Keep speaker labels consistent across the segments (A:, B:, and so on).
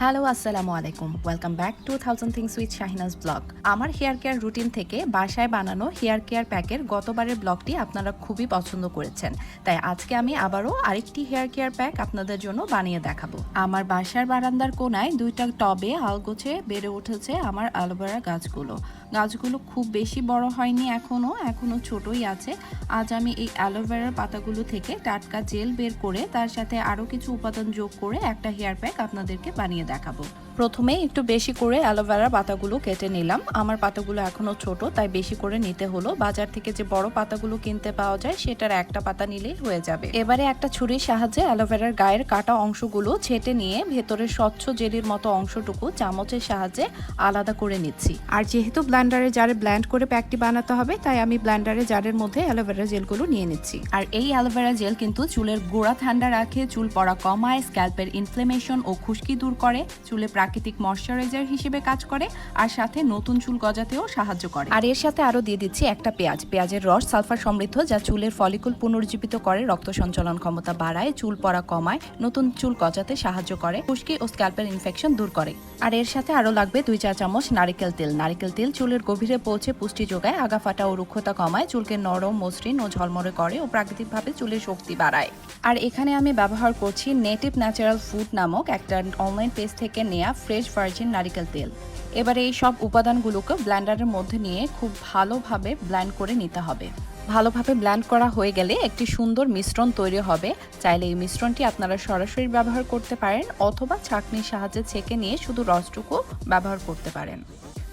A: Hello আসসালামু আলাইকুম welcome back to thousand things with Shahinaz blog আমার হেয়ার কেয়ার রুটিন থেকে বাসায় বানানো হেয়ার কেয়ার প্যাকের গতবারের ব্লগটি আপনারা খুবই পছন্দ করেছেন। তাই আজকে আমি আবারও আরেকটি হেয়ার কেয়ার প্যাক আপনাদের জন্য বানিয়ে দেখাবো। আমার বাসার বারান্দার কোনায় দুইটা টবে আলগোছে বেড়ে উঠেছে আমার অ্যালোভেরা গাছগুলো। গাছগুলো খুব বেশি বড় হয়নি এখনও এখনও ছোটই আছে। আজ আমি এই অ্যালোভেরার পাতাগুলো থেকে টাটকা জেল বের করে তার সাথে আরও কিছু উপাদান যোগ করে একটা হেয়ার প্যাক আপনাদেরকে বানিয়ে দেখাবো। প্রথমে একটু বেশি করে অ্যালোভেরার পাতাগুলো কেটে নিলাম। আমার পাতাগুলো এখনও ছোট, তাই বেশি করে নিতে হলো। বাজার থেকে যে বড় পাতাগুলো কিনতে পাওয়া যায়, সেটার একটা পাতা নিলেই হয়ে যাবে। এবারে একটা ছুরির সাহায্যে অ্যালোভেরার গায়ের কাটা অংশগুলো ছেটে নিয়ে ভেতরের স্বচ্ছ জেলির মতো অংশটুকু চামচের সাহায্যে আলাদা করে নিচ্ছি। আর যেহেতু ব্ল্যান্ডারে জারে ব্ল্যান্ড করে প্যাকটি বানাতে হবে, তাই আমি ব্ল্যান্ডারে জারের মধ্যে অ্যালোভেরা জেলগুলো নিয়ে নিচ্ছি। আর এই অ্যালোভেরা জেল কিন্তু চুলের গোড়া ঠান্ডা রাখে, চুল পড়া কমায় স্ক্যাল্পের ইনফ্লেমেশন ও খুশকি দূর করে, চুলে প্রাকৃতিক ময়শ্চারাইজার হিসেবে কাজ করে আর সাথে নতুন চুল গজাতেও সাহায্য করে। আর এর সাথে আরও দিয়ে দিচ্ছি একটা পেঁয়াজ। পেঁয়াজের রস সালফার সমৃদ্ধ যা চুলের ফলিকুল পুনর্জীবিত করে রক্ত সঞ্চালন ক্ষমতা বাড়ায়, চুল পড়া কমায়, নতুন চুল গজাতে সাহায্য করে, খুশকি ও স্ক্যাল্পের ইনফেকশন দূর করে। আর এর সাথে আরও লাগবে দুই চা চামচ নারিকেল তেল। নারিকেল তেল চুলের গভীরে পৌঁছে পুষ্টি যোগায় আগা ফাটা ও রুক্ষতা কমায়, চুলকে নরম, মসৃণ ও ঝলমরে করে ও প্রাকৃতিকভাবে চুলের শক্তি বাড়ায়। আর এখানে আমি ব্যবহার করছি নেটিভ ন্যাচারাল ফুড নামক একটা অনলাইন পেজ থেকে নেয়া ফ্রেশ ভার্জিন নারিকেল তেল। এবারে এই সব উপাদানগুলোকে ব্ল্যান্ডারের মধ্যে নিয়ে খুব ভালোভাবে ব্ল্যান্ড করে নিতে হবে। ভালোভাবে ব্ল্যান্ড করা হয়ে গেলে একটি সুন্দর মিশ্রণ তৈরি হবে। চাইলে এই মিশ্রণটি আপনারা সরাসরি ব্যবহার করতে পারেন অথবা ছাঁকনির সাহায্যে ছেঁকে নিয়ে শুধু রসটুকু ব্যবহার করতে পারেন।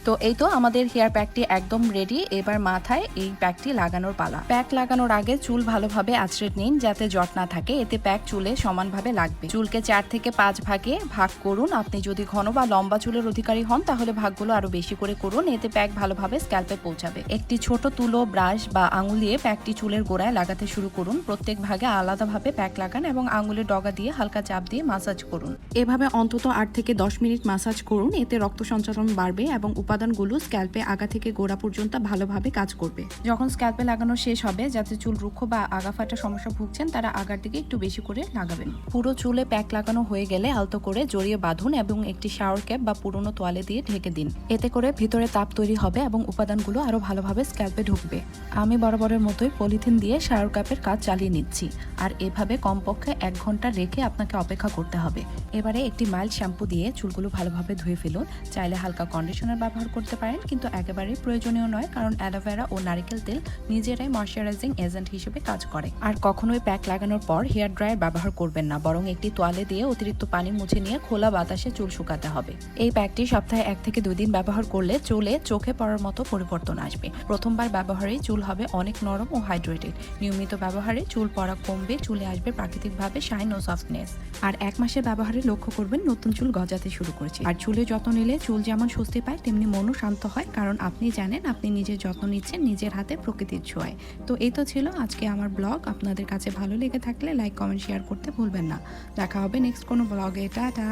A: তো এই তো আমাদের হেয়ার প্যাকটি একদম রেডি এবার মাথায় এই প্যাকটি লাগানোর পালা। প্যাক লাগানোর আগে চুল ভালোভাবে আছড়ে নিন যাতে জট না থাকে। এতে প্যাক চুলে সমানভাবে লাগবে। চুলকে চার থেকে পাঁচ ভাগে ভাগ করুন। আপনি যদি ঘন বা লম্বা চুলের অধিকারী হন, তাহলে ভাগগুলো আরও বেশি করে করুন। এতে প্যাক ভালোভাবে স্ক্যাল্পে পৌঁছাবে। একটি ছোট তুলো ব্রাশ বা আঙুল দিয়ে প্যাকটি চুলের গোড়ায় লাগাতে শুরু করুন। প্রত্যেক ভাগে আলাদাভাবে প্যাক লাগান এবং আঙুলের ডগা দিয়ে হালকা চাপ দিয়ে মাসাজ করুন। এভাবে অন্তত আট থেকে দশ মিনিট মাসাজ করুন। এতে রক্ত সঞ্চালন বাড়বে এবং উপাদানগুলো স্ক্যাল্পে আগা থেকে গোড়া পর্যন্ত ভালোভাবে কাজ করবে। যখন স্ক্যাল্পে লাগানো শেষ হবে, যাতে চুল রুক্ষ বা আগা ফাটা সমস্যা ভুগছেন, তারা আগার দিকে একটু বেশি করে লাগাবেন। পুরো চুলে প্যাক লাগানো হয়ে গেলে আলতো করে জড়িয়ে বাঁধুন এবং একটি শাওয়ার ক্যাপ বা পুরনো তোয়ালে দিয়ে ঢেকে দিন। এতে করে ভিতরে তাপ তৈরি হবে এবং উপাদানগুলো আরও ভালোভাবে স্ক্যাল্পে ঢুকবে। আমি বরাবরের মতোই পলিথিন দিয়ে শাওয়ার ক্যাপের কাজ চালিয়ে নিচ্ছি। আর এভাবে কমপক্ষে এক ঘণ্টা রেখে আপনাকে অপেক্ষা করতে হবে। এবারে একটি মাইল্ড শ্যাম্পু দিয়ে চুলগুলো ভালোভাবে ধুয়ে ফেলুন। চাইলে হালকা কন্ডিশনার ব্যবহার করতে পারেন, কিন্তু একেবারেই প্রয়োজনীয় নয়, কারণ অ্যালোভেরা ও নারিকেল তেল নিজেরাই ময়শ্চারাইজিং এজেন্ট হিসেবে কাজ করে। আর কখনোই প্যাক লাগানোর পর হেয়ার ড্রায়ার ব্যবহার করবেন না, বরং একটি তোয়ালে দিয়ে অতিরিক্ত পানি মুছে নিয়ে খোলা বাতাসে চুল শুকাতে হবে। এই প্যাকটি সপ্তাহে এক থেকে দুই দিন ব্যবহার করলে চুলে চোখে পড়ার মতো পরিবর্তন আসবে। প্রথমবার ব্যবহারেই চুল হবে অনেক নরম ও হাইড্রেটেড। নিয়মিত ব্যবহারে চুল পড়া কমবে, চুলে আসবে প্রাকৃতিকভাবে শাইন ও সফটনেস। আর এক মাসের ব্যবহারে লক্ষ্য করবেন নতুন চুল গজাতে শুরু করেছে। আর চুলে যত্ন নিলে চুল যেমন স্বস্তি পায়, তেমনি মনও শান্ত হয়, কারণ আপনি জানেন আপনি নিজের যত্ন নিচ্ছেন, নিজের হাতে প্রকৃতির ছোঁয়ায়। তো এই তো ছিল আজকে আমার ব্লগ। আপনাদের কাছে ভালো লেগে থাকলে লাইক, কমেন্ট, শেয়ার করতে ভুলবেন না। দেখা হবে নেক্সট কোনো ব্লগে। টাটা!